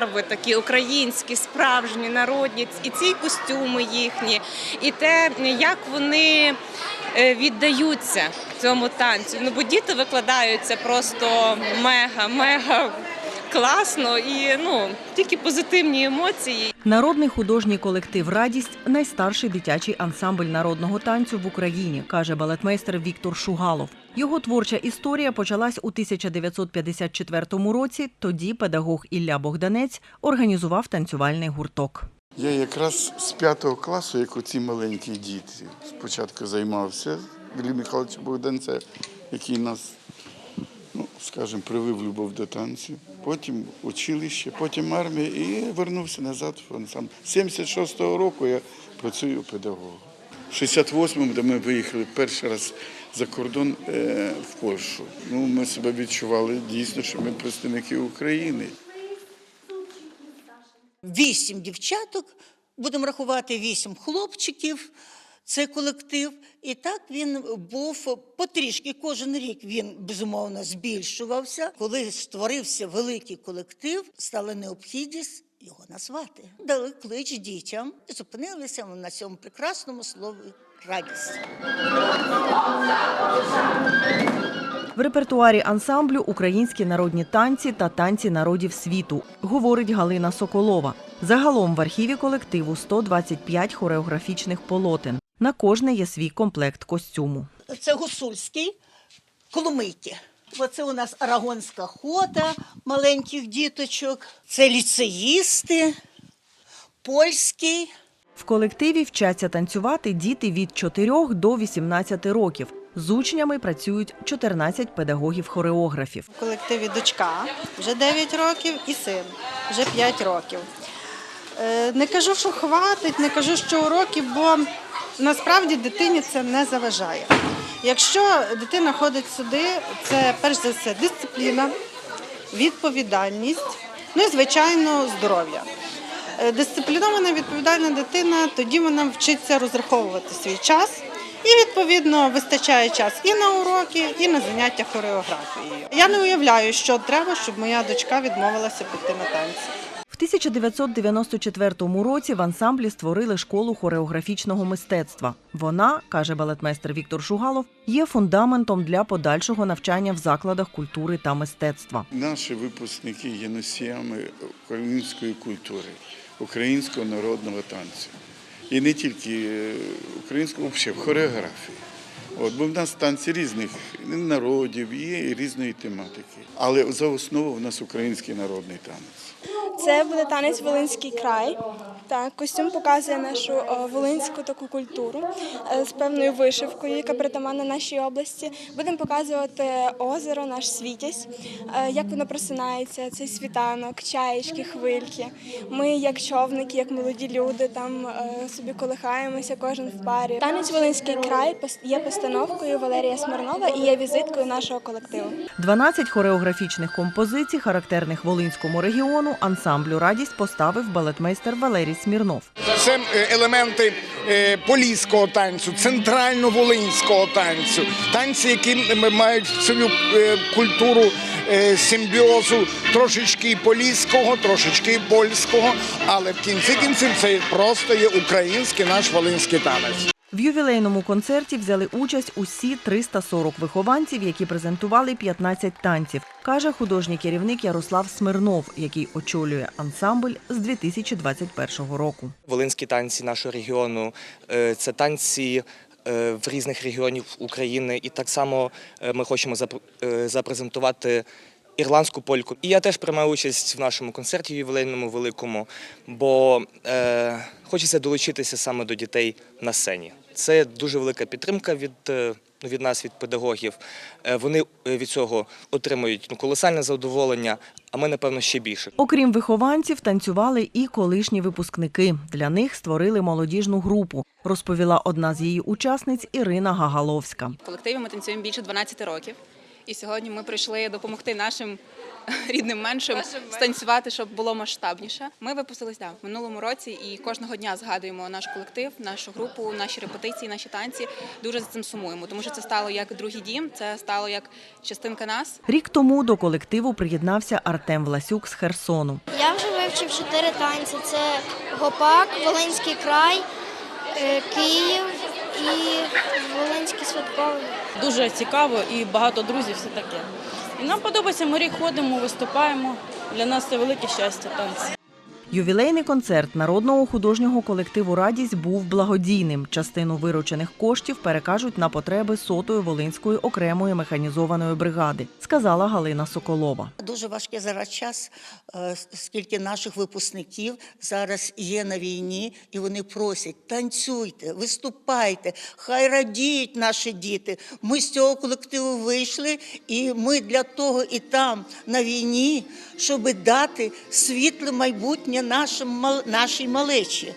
барви такі українські, справжні, народні, і ці костюми їхні, і те, як вони е, віддаються цьому танцю. Ну бо діти викладаються просто мега, мега класно і ну тільки позитивні емоції. Народний художній колектив Радість найстарший дитячий ансамбль народного танцю в Україні, каже балетмейстер Віктор Шугалов. Його творча історія почалась у 1954 році. Тоді педагог Ілля Богданець організував танцювальний гурток. Я якраз з п'ятого класу, як оці маленькі діти, спочатку займався Іллі Михайловича Богданця, який нас, ну, скажімо, привив любов до танців. Потім училище, потім армія і вернувся назад в ансамбль. З 76-го року я працюю педагогом. В 68-му ми виїхали перший раз за кордон е, в Польщу. Ну, ми себе відчували дійсно, що ми представники України. вісім дівчаток, будемо рахувати вісім хлопчиків. Це колектив, і так він був потрішки. Кожен рік він безумовно збільшувався. Коли створився великий колектив, стала необхідність його назвати. Дали клич дітям і зупинилися на цьому прекрасному слові радість. В репертуарі ансамблю українські народні танці та танці народів світу, говорить Галина Соколова. Загалом в архіві колективу 125 хореографічних полотен. На кожне є свій комплект костюму. Це гусульський, коломийки. Оце у нас арагонська хота маленьких діточок. Це ліцеїсти, польський. В колективі вчаться танцювати діти від 4 до 18 років. З учнями працюють 14 педагогів-хореографів. В колективі дочка вже 9 років і син вже 5 років. Е, Не кажу, що хватить, не кажу, що уроків, бо насправді дитині це не заважає. Якщо дитина ходить сюди, це перш за все дисципліна, відповідальність, ну і звичайно здоров'я. Е, Дисциплінована відповідальна дитина, тоді вона вчиться розраховувати свій час. І відповідно вистачає час і на уроки, і на заняття хореографією. Я не уявляю, що треба, щоб моя дочка відмовилася піти на танці. В 1994 році в ансамблі створили школу хореографічного мистецтва. Вона, каже балетмейстер Віктор Шугалов, є фундаментом для подальшого навчання в закладах культури та мистецтва. Наші випускники є носіями української культури, українського народного танцю. І не тільки е, українського, взагалі, в хореографії. От, бо в нас танці різних народів, є і різної тематики. Але за основу в нас український народний танець. Це буде танець Волинський край. Так, костюм показує нашу е, волинську таку культуру е, з певною вишивкою, яка притаманна нашій області. Будемо показувати озеро, наш світязь, е, як воно просинається, цей світанок, чаєчки, хвильки. Ми, як човники, як молоді люди, там собі колихаємося, кожен в парі. Танець Волинський край є постановкою Валерія Смирнова і є візиткою нашого колективу. 12 хореографічних композицій, характерних Волинському регіону, ансамблю Радість поставив балетмейстер Валерій Смірнов. Це е, елементи е, поліського танцю, центрально-волинського танцю, танці, які мають свою е, культуру симбіозу трошечки поліського, трошечки польського, але в кінці кінців це просто є український наш волинський танець. В ювілейному концерті взяли участь усі 340 вихованців, які презентували 15 танців, каже художній керівник Ярослав Смирнов, який очолює ансамбль з 2021 року. Волинські танці нашого регіону е, це танці. е, В різних регіонів України, і так само е, ми хочемо запр- запрезентувати ірландську польку. І я теж приймаю участь в нашому концерті ювілейному великому, бо е, хочеться долучитися саме до дітей на сцені. Це дуже велика підтримка від, е, від нас, від педагогів. Е, Вони е, від цього отримують ну, колосальне задоволення, а ми, напевно, ще більше. Окрім вихованців, танцювали і колишні випускники. Для них створили молодіжну групу, розповіла одна з її учасниць Ірина Гагаловська. В колективі ми танцюємо більше 12 років. І сьогодні ми прийшли допомогти нашим рідним меншим станцювати, щоб було масштабніше. Ми випустились да, в минулому році і кожного дня згадуємо наш колектив, нашу групу, наші репетиції, наші танці. Дуже за цим сумуємо, тому що це стало як другий дім, це стало як частинка нас. Рік тому до колективу приєднався Артем Власюк з Херсону. Я вже вивчив чотири танці: це гопак, Волинський край, е, Київ і Волинський святковий. Дуже цікаво і багато друзів, все таке. І нам подобається, ми рік ходимо, виступаємо. Для нас це велике щастя танці. Ювілейний концерт народного художнього колективу Радість був благодійним. Частину виручених коштів перекажуть на потреби сотої Волинської окремої механізованої бригади, сказала Галина Соколова. Дуже важкий зараз час, е, скільки наших випускників зараз є на війні, і вони просять танцюйте, виступайте, хай радіють наші діти. Ми з цього колективу вийшли, і ми для того і там на війні, щоб дати світле майбутнє нашим нашій малечі.